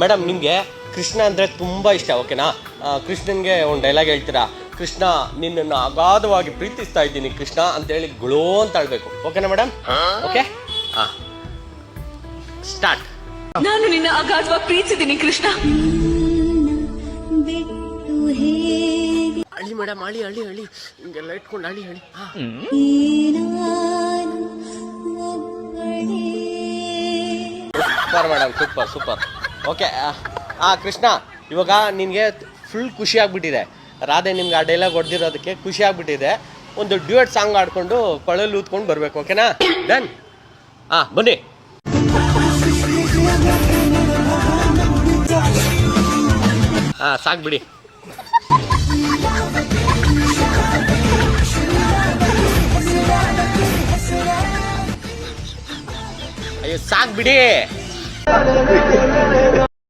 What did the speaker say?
Madam ನಿಮಗೆ ಕೃಷ್ಣ ಅಂದರೆ ತುಂಬ ಇಷ್ಟ ಓಕೆನಾ? ಕೃಷ್ಣನಿಗೆ ಒಂದು ಡೈಲಾಗ್ ಹೇಳ್ತೀರಾ? ಕೃಷ್ಣ ನಿನ್ನನ್ನು ಅಗಾಧವಾಗಿ ಪ್ರೀತಿಸ್ತಾ ಇದ್ದೀನಿ ಕೃಷ್ಣ ಅಂತೇಳಿ ಗುಳೋ ಅಂತ ಹೇಳ್ಬೇಕು. ಓಕೆನಾ ಮೇಡಮ್? ಓಕೆ? ಹಾಂ. ಸ್ಟಾರ್ಟ್. ನಾನು ನಿನ್ನ ಅಗಾಧವಾಗಿ ಪ್ರೀತಿಸಿದ್ದೀನಿ ಕೃಷ್ಣ. ಅಳಿ ಮೇಡಮ್ ಅಳಿ ಅಳಿ ಅಳಿ. ಹಿಂಗೆಲ್ಲ ಇಟ್ಕೊಂಡು ಅಳಿ ಅಳಿ. Super madam super super. Okay ಆ ಕೃಷ್ಣ, ಇವಾಗ ನಿನಗೆ ಫುಲ್ ಖುಷಿ ಆಗ್ಬಿಟ್ಟಿದೆ. ರಾಧೆ ನಿಮ್ಗೆ ಆ ಡೈಲಾಗ್ ಹೊಡೆದಿರೋದಕ್ಕೆ ಖುಷಿ ಆಗ್ಬಿಟ್ಟಿದೆ. ಒಂದು ಡ್ಯೂಯೆಟ್ ಸಾಂಗ್ ಆಡ್ಕೊಂಡು ಕೊಳಲು ಊದ್ಕೊಂಡು ಬರಬೇಕು ಓಕೆನಾ ಡನ್ ಹಾಂ ಬನ್ನಿ. ಹಾಂ ಸಾಕು ಬಿಡಿ. ಅಯ್ಯೋ, ಸಾಕು ಬಿಡಿ.